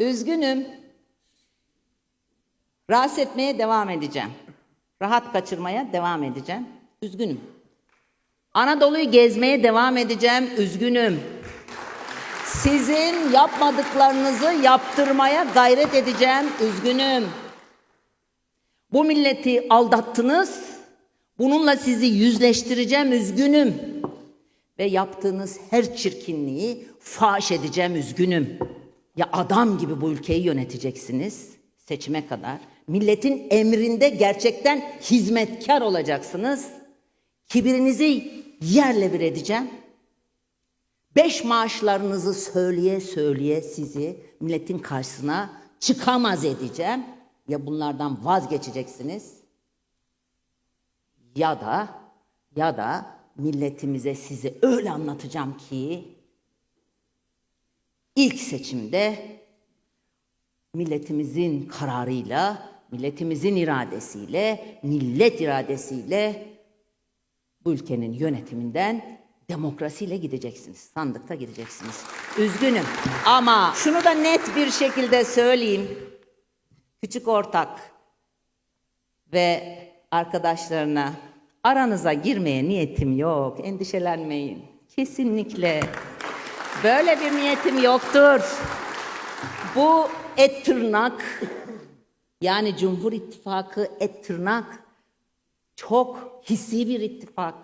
Üzgünüm. Rahatsız etmeye devam edeceğim. Rahat kaçırmaya devam edeceğim. Üzgünüm. Anadolu'yu gezmeye devam edeceğim. Üzgünüm. Sizin yapmadıklarınızı yaptırmaya gayret edeceğim. Üzgünüm. Bu milleti aldattınız. Bununla sizi yüzleştireceğim. Üzgünüm. Ve yaptığınız her çirkinliği faş edeceğim. Üzgünüm. Ya adam gibi bu ülkeyi yöneteceksiniz seçime kadar. Milletin emrinde gerçekten hizmetkar olacaksınız. Kibirinizi yerle bir edeceğim. Beş maaşlarınızı söyleye söyleye sizi milletin karşısına çıkamaz edeceğim. Ya bunlardan vazgeçeceksiniz ya da ya da milletimize sizi öyle anlatacağım ki ilk seçimde milletimizin kararıyla, milletimizin iradesiyle, millet iradesiyle bu ülkenin yönetiminden demokrasiyle gideceksiniz. Sandıkta gideceksiniz. Üzgünüm ama şunu da net bir şekilde söyleyeyim. Küçük ortak ve arkadaşlarına aranıza girmeye niyetim yok. Endişelenmeyin. Kesinlikle böyle bir niyetim yoktur. Bu et tırnak yani Cumhur İttifakı et tırnak çok hissi bir ittifak.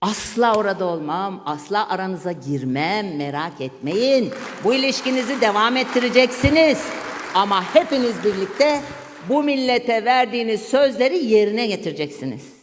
Asla orada olmam, asla aranıza girmem, merak etmeyin. Bu ilişkinizi devam ettireceksiniz. Ama hepiniz birlikte bu millete verdiğiniz sözleri yerine getireceksiniz.